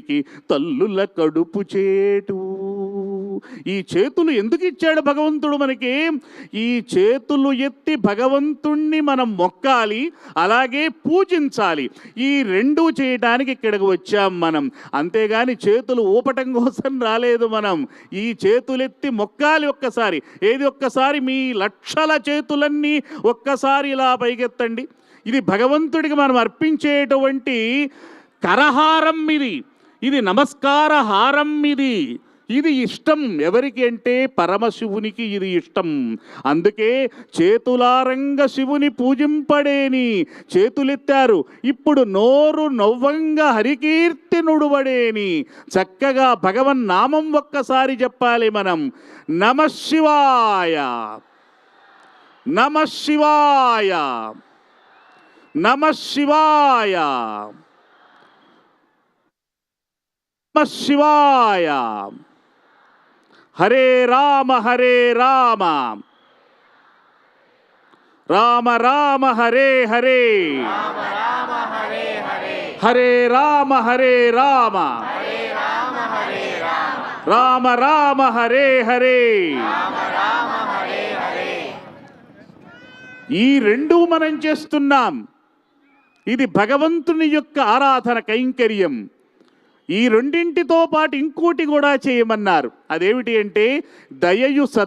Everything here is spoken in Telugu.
కి తల్లుల కడుపు చేటు. ఈ చేతులు ఎందుకు ఇచ్చాడు భగవంతుడు మనకి? ఈ చేతులు ఎత్తి భగవంతుణ్ణి మనం మొక్కాలి అలాగే పూజించాలి. ఈ రెండు చేయటానికి ఇక్కడికి వచ్చాం మనం. అంతేగాని చేతులు ఊపటం కోసం రాలేదు మనం. ఈ చేతులెత్తి మొక్కాలి ఒక్కసారి. ఏది ఒక్కసారి? మీ లక్షల చేతులన్నీ ఒక్కసారి ఇలా పైకెత్తండి. ఇది భగవంతుడికి మనం అర్పించేటువంటి కరహారం ఇది. ఇది నమస్కార హారం ఇది. ఇది ఇష్టం. ఎవరికి అంటే పరమశివునికి ఇది ఇష్టం. అందుకే చేతులారంగ శివుని పూజింపడేని. చేతులెత్తారు. ఇప్పుడు నోరు నవ్వంగా హరికీర్తి నుడువడేని. చక్కగా భగవన్ నామం ఒక్కసారి చెప్పాలి మనం. నమ శివాయ. నమ శివాయ. నమ శివాయ. శివాయ హరే రామ హరే రామ. రామ రామ హరే హరే. హరే రామ హరే రామ. రామ రామ హరే హరే. ఈ రెండు మనం చేస్తున్నాం. ఇది భగవంతుని యొక్క ఆరాధన కైంకర్యం. ఈ రెండింటితో పాటు ఇంకోటి కూడా చేయమన్నారు. అదేమిటి అంటే దయయు సత్